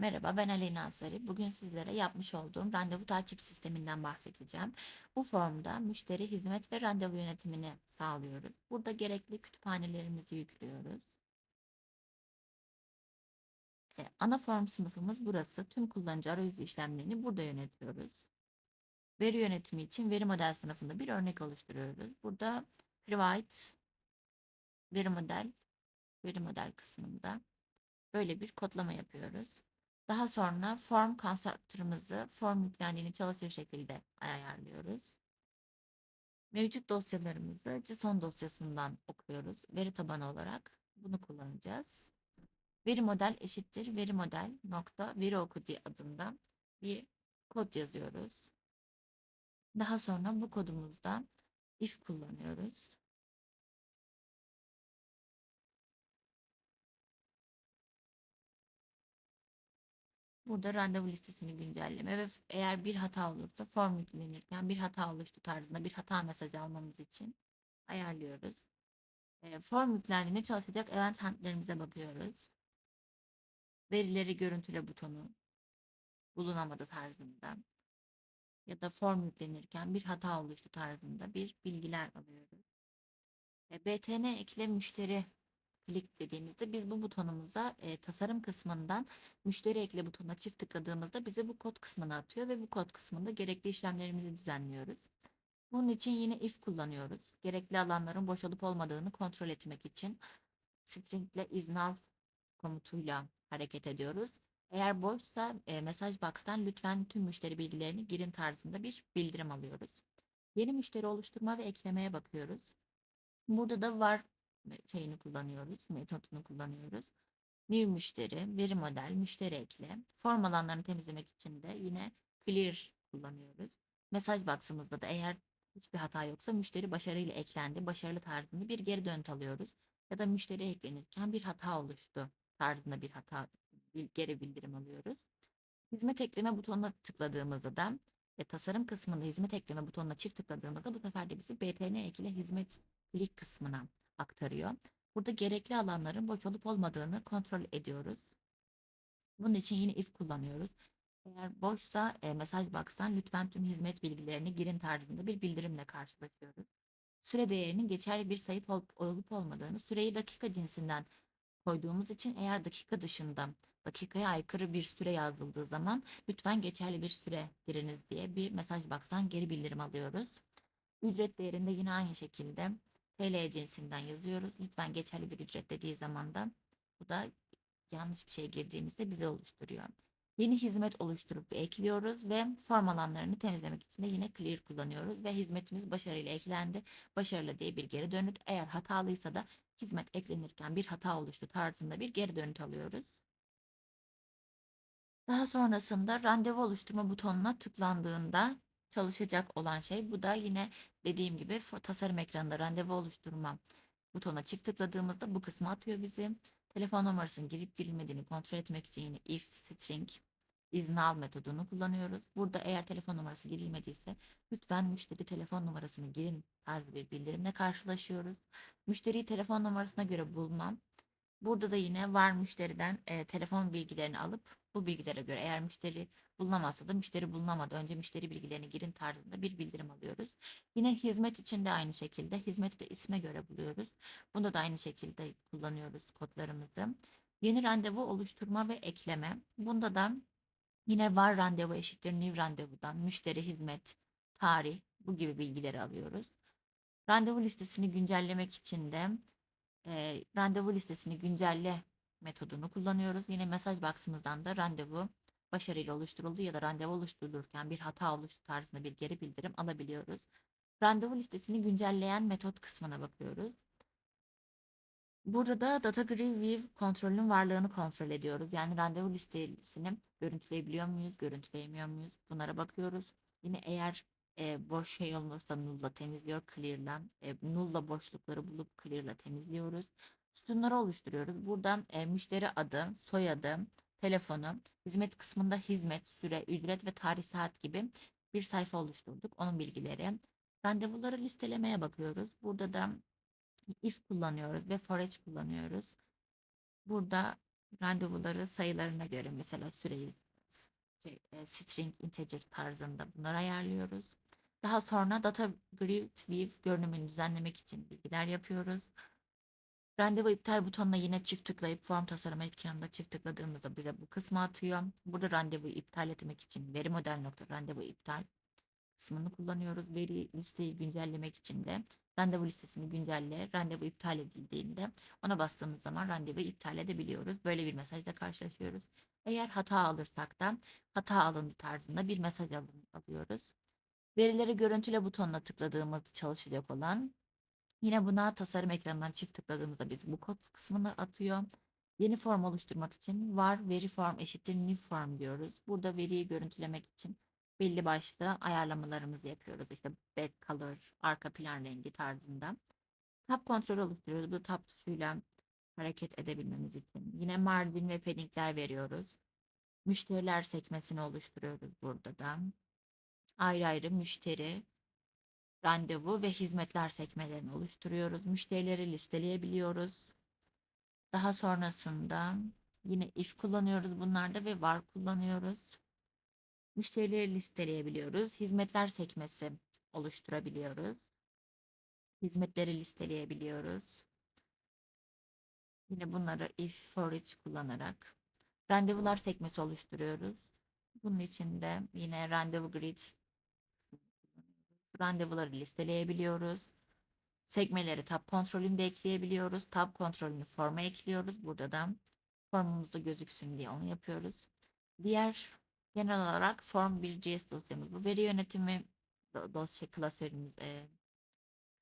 Merhaba, ben Aleyna Azari. Bugün sizlere yapmış olduğum randevu takip sisteminden bahsedeceğim. Bu formda müşteri hizmet ve randevu yönetimini sağlıyoruz. Burada gerekli kütüphanelerimizi yüklüyoruz. E, ana form sınıfımız burası. Tüm kullanıcı arayüzü işlemlerini burada yönetiyoruz. Veri yönetimi için veri model sınıfında bir örnek oluşturuyoruz. Burada provide veri model, veri model kısmında böyle bir kodlama yapıyoruz. Daha sonra form constructor'ımızı form yüklendiğini çalışır şekilde ayarlıyoruz. Mevcut dosyalarımızı JSON dosyasından okuyoruz. Veri tabanı olarak bunu kullanacağız. Veri model eşittir veri model nokta veri oku diye adında bir kod yazıyoruz. Daha sonra bu kodumuzda if kullanıyoruz. Burada randevu listesini güncelleme ve eğer bir hata olursa form yüklenirken bir hata oluştu tarzında bir hata mesajı almamız için ayarlıyoruz. E, form yüklendiğinde çalışacak event handlerimize bakıyoruz. Verileri görüntüle butonu bulunamadı tarzında ya da form yüklenirken bir hata oluştu tarzında bir bilgiler alıyoruz. E, BTN ekle müşteri klik dediğimizde biz bu butonumuza e, tasarım kısmından müşteri ekle butonuna çift tıkladığımızda bize bu kod kısmını atıyor ve bu kod kısmında gerekli işlemlerimizi düzenliyoruz. Bunun için yine if kullanıyoruz. Gerekli alanların boş olup olmadığını kontrol etmek için string ile iznal komutuyla hareket ediyoruz. Eğer boşsa e, mesaj box'tan lütfen tüm müşteri bilgilerini girin tarzında bir bildirim alıyoruz. Yeni müşteri oluşturma ve eklemeye bakıyoruz. Burada da var şeyini kullanıyoruz, metodunu kullanıyoruz. New müşteri, veri model, müşteri ekle. Form alanlarını temizlemek için de yine clear kullanıyoruz. Mesaj box'ımızda da eğer hiçbir hata yoksa müşteri başarıyla eklendi, başarılı tarzında bir geri dönüt alıyoruz. Ya da müşteri eklenirken bir hata oluştu tarzında bir hata geri bildirim alıyoruz. Hizmet ekleme butonuna tıkladığımızda da ve tasarım kısmında hizmet ekleme butonuna çift tıkladığımızda bu sefer de bizi BTN ekle hizmet klik kısmına aktarıyor. Burada gerekli alanların boş olup olmadığını kontrol ediyoruz. Bunun için yine if kullanıyoruz. Eğer boşsa e, mesaj box'tan lütfen tüm hizmet bilgilerini girin tarzında bir bildirimle karşılaşıyoruz. Süre değerinin geçerli bir sayı olup, olup olmadığını, süreyi dakika cinsinden koyduğumuz için eğer dakika dışında dakikaya aykırı bir süre yazıldığı zaman lütfen geçerli bir süre giriniz diye bir mesaj box'tan geri bildirim alıyoruz. Ücret değerinde yine aynı şekilde TL cinsinden yazıyoruz. Lütfen geçerli bir ücret dediği zaman da bu da yanlış bir şey girdiğimizde bize oluşturuyor. Yeni hizmet oluşturup ekliyoruz ve form alanlarını temizlemek için de yine clear kullanıyoruz ve hizmetimiz başarıyla eklendi. Başarılı diye bir geri dönüt. Eğer hatalıysa da hizmet eklenirken bir hata oluştu tarzında bir geri dönüt alıyoruz. Daha sonrasında randevu oluşturma butonuna tıklandığında çalışacak olan şey bu da yine dediğim gibi tasarım ekranında randevu oluşturma butona çift tıkladığımızda bu kısmı atıyor bizi. Telefon numarasının girip girilmediğini kontrol etmek için yine if string izin al metodunu kullanıyoruz. Burada eğer telefon numarası girilmediyse lütfen müşteri telefon numarasını girin tarzı bir bildirimle karşılaşıyoruz. Müşteriyi telefon numarasına göre bulmam. Burada da yine var müşteriden e, telefon bilgilerini alıp bu bilgilere göre eğer müşteri bulunamazsa da müşteri bulunamadı. Önce müşteri bilgilerini girin tarzında bir bildirim alıyoruz. Yine hizmet için de aynı şekilde hizmeti de isme göre buluyoruz. Bunda da aynı şekilde kullanıyoruz kodlarımızı. Yeni randevu oluşturma ve ekleme. Bunda da yine var randevu eşittir new randevudan müşteri hizmet, tarih bu gibi bilgileri alıyoruz. Randevu listesini güncellemek için de e, randevu listesini güncelle metodunu kullanıyoruz. Yine mesaj box'ımızdan da randevu başarıyla oluşturuldu ya da randevu oluşturulurken bir hata oluştu tarzında bir geri bildirim alabiliyoruz. Randevu listesini güncelleyen metot kısmına bakıyoruz. Burada da Data Grid View kontrolünün varlığını kontrol ediyoruz. Yani randevu listesini görüntüleyebiliyor muyuz, görüntüleyemiyor muyuz? Bunlara bakıyoruz. Yine eğer e, boş şey olursa null'la temizliyor, clear'la. E, null'la boşlukları bulup clear'la temizliyoruz. Sütunları oluşturuyoruz. Burada e, müşteri adı, soyadı, telefonu, hizmet kısmında hizmet, süre, ücret ve tarih saat gibi bir sayfa oluşturduk. Onun bilgileri. Randevuları listelemeye bakıyoruz. Burada da if kullanıyoruz ve for each kullanıyoruz. Burada randevuları sayılarına göre mesela süreyi şey, string integer tarzında bunları ayarlıyoruz. Daha sonra data grid view görünümünü düzenlemek için bilgiler yapıyoruz. Randevu iptal butonuna yine çift tıklayıp form tasarımı ekranında çift tıkladığımızda bize bu kısmı atıyor. Burada randevuyu iptal etmek için veri model nokta randevu iptal kısmını kullanıyoruz. Veri listeyi güncellemek için de randevu listesini güncelle, randevu iptal edildiğinde ona bastığımız zaman randevu iptal edebiliyoruz. Böyle bir mesajla karşılaşıyoruz. Eğer hata alırsak da hata alındı tarzında bir mesaj alıyoruz. Verileri görüntüle butonuna tıkladığımız çalışacak olan Yine buna tasarım ekranından çift tıkladığımızda biz bu kod kısmını atıyor. Yeni form oluşturmak için var veri form eşittir new form diyoruz. Burada veriyi görüntülemek için belli başlı ayarlamalarımızı yapıyoruz. İşte back color, arka plan rengi tarzında. Tab kontrol oluşturuyoruz. Bu tab tuşuyla hareket edebilmemiz için. Yine margin ve paddingler veriyoruz. Müşteriler sekmesini oluşturuyoruz burada da. Ayrı ayrı müşteri, randevu ve hizmetler sekmelerini oluşturuyoruz. Müşterileri listeleyebiliyoruz. Daha sonrasında yine if kullanıyoruz bunlarda ve var kullanıyoruz. Müşterileri listeleyebiliyoruz. Hizmetler sekmesi oluşturabiliyoruz. Hizmetleri listeleyebiliyoruz. Yine bunları if for each kullanarak randevular sekmesi oluşturuyoruz. Bunun için de yine randevu grid randevuları listeleyebiliyoruz. Sekmeleri tab kontrolünde ekleyebiliyoruz. Tab kontrolünü forma ekliyoruz. Burada da formumuzda gözüksün diye onu yapıyoruz. Diğer genel olarak form bir JS dosyamız. Bu veri yönetimi dosya klasörümüz, e,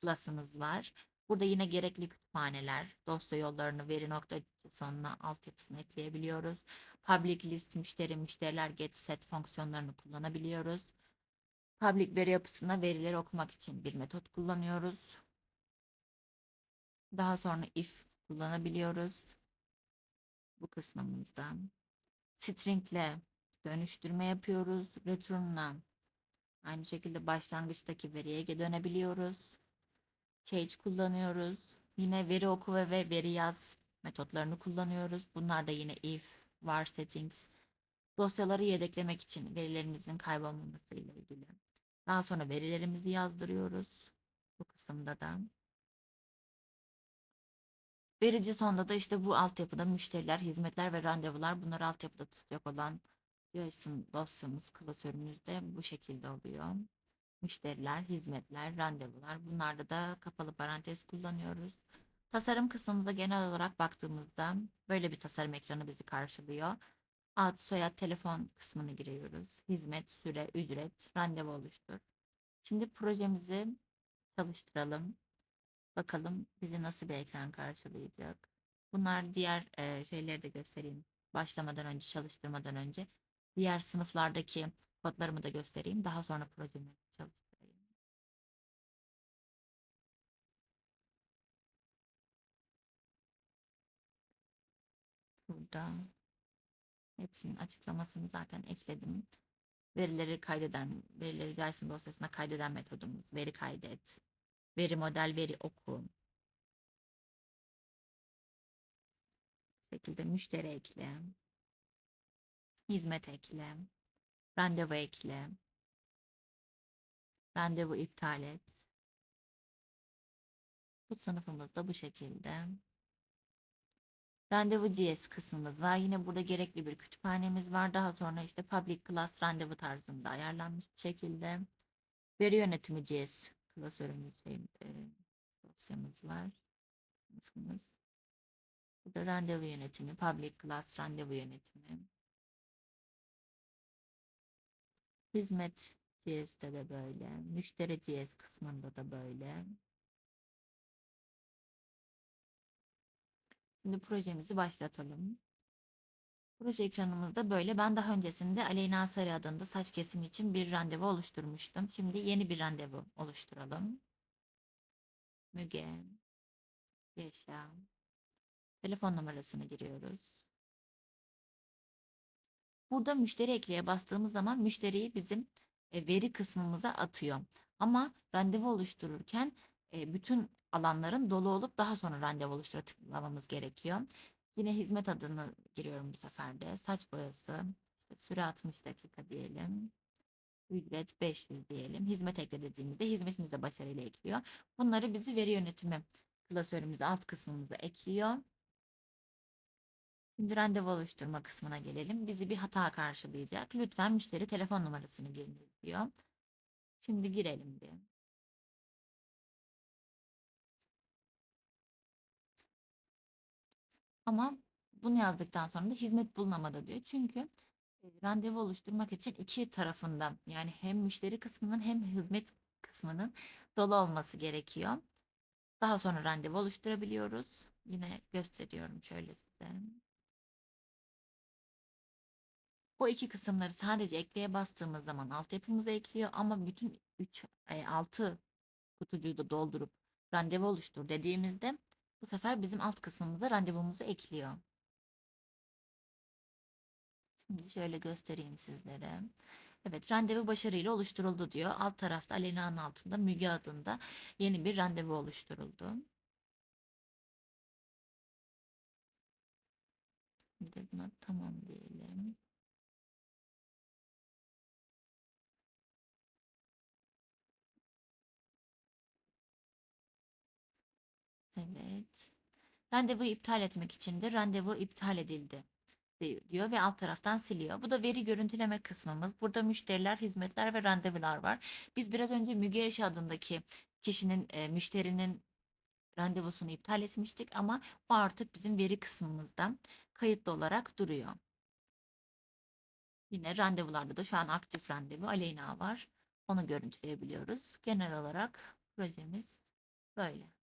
klasımız var. Burada yine gerekli kütüphaneler, dosya yollarını veri nokta sonuna altyapısını ekleyebiliyoruz. Public list, müşteri, müşteriler get set fonksiyonlarını kullanabiliyoruz. Public veri yapısında verileri okumak için bir metot kullanıyoruz. Daha sonra if kullanabiliyoruz. Bu kısmımızdan. String ile dönüştürme yapıyoruz. Return'la aynı şekilde başlangıçtaki veriye dönebiliyoruz. Change kullanıyoruz. Yine veri oku ve veri yaz metotlarını kullanıyoruz. Bunlar da yine if, var settings, dosyaları yedeklemek için verilerimizin kaybolmaması ile ilgili. Daha sonra verilerimizi yazdırıyoruz. Bu kısımda da. Verici sonda da işte bu altyapıda müşteriler, hizmetler ve randevular bunlar altyapıda tutacak olan JSON dosyamız, klasörümüzde bu şekilde oluyor. Müşteriler, hizmetler, randevular bunlarda da kapalı parantez kullanıyoruz. Tasarım kısmımıza genel olarak baktığımızda böyle bir tasarım ekranı bizi karşılıyor. Ad, soyad, telefon kısmını giriyoruz. Hizmet, süre, ücret, randevu oluştur. Şimdi projemizi çalıştıralım. Bakalım bizi nasıl bir ekran karşılayacak. Bunlar diğer e, şeyleri de göstereyim. Başlamadan önce, çalıştırmadan önce. Diğer sınıflardaki kodlarımı da göstereyim. Daha sonra projemi çalıştırayım. Burada hepsinin açıklamasını zaten ekledim. Verileri kaydeden, verileri JSON dosyasına kaydeden metodumuz. Veri kaydet, veri model, veri oku. Bu şekilde müşteri ekle, hizmet ekle, randevu ekle, randevu iptal et. Bu sınıfımız da bu şekilde. Randevu GS kısmımız var. Yine burada gerekli bir kütüphanemiz var. Daha sonra işte public class randevu tarzında ayarlanmış bir şekilde. Veri yönetimi GS klasörümüz şey, e, dosyamız var. Kısmımız. Burada randevu yönetimi, public class randevu yönetimi. Hizmet GS'de de böyle. Müşteri GS kısmında da böyle. Şimdi projemizi başlatalım. Proje ekranımızda böyle. Ben daha öncesinde Aleyna Sarı adında saç kesimi için bir randevu oluşturmuştum. Şimdi yeni bir randevu oluşturalım. Müge, Yaşa, telefon numarasını giriyoruz. Burada müşteri ekleye bastığımız zaman müşteriyi bizim e, veri kısmımıza atıyor. Ama randevu oluştururken e, bütün alanların dolu olup daha sonra randevu oluştura tıklamamız gerekiyor. Yine hizmet adını giriyorum bu sefer de. Saç boyası. İşte süre 60 dakika diyelim. Ücret 500 diyelim. Hizmet ekle dediğimizde hizmetimiz de başarıyla ekliyor. Bunları bizi veri yönetimi klasörümüze alt kısmımıza ekliyor. Şimdi randevu oluşturma kısmına gelelim. Bizi bir hata karşılayacak. Lütfen müşteri telefon numarasını giriniz diyor. Şimdi girelim bir. Ama bunu yazdıktan sonra da hizmet bulunamadı diyor. Çünkü e, randevu oluşturmak için iki tarafında yani hem müşteri kısmının hem hizmet kısmının dolu olması gerekiyor. Daha sonra randevu oluşturabiliyoruz. Yine gösteriyorum şöyle size. Bu iki kısımları sadece ekleye bastığımız zaman altyapımıza ekliyor ama bütün 3 6 kutucuğu da doldurup randevu oluştur dediğimizde bu sefer bizim alt kısmımıza randevumuzu ekliyor. Şimdi şöyle göstereyim sizlere. Evet randevu başarıyla oluşturuldu diyor. Alt tarafta Alena'nın altında Müge adında yeni bir randevu oluşturuldu. Bir de buna tamam diyelim. Randevuyu iptal etmek için de randevu iptal edildi diyor ve alt taraftan siliyor. Bu da veri görüntüleme kısmımız. Burada müşteriler, hizmetler ve randevular var. Biz biraz önce Müge Eş adındaki kişinin, e, müşterinin randevusunu iptal etmiştik ama bu artık bizim veri kısmımızda kayıtlı olarak duruyor. Yine randevularda da şu an aktif randevu Aleyna var. Onu görüntüleyebiliyoruz. Genel olarak projemiz böyle.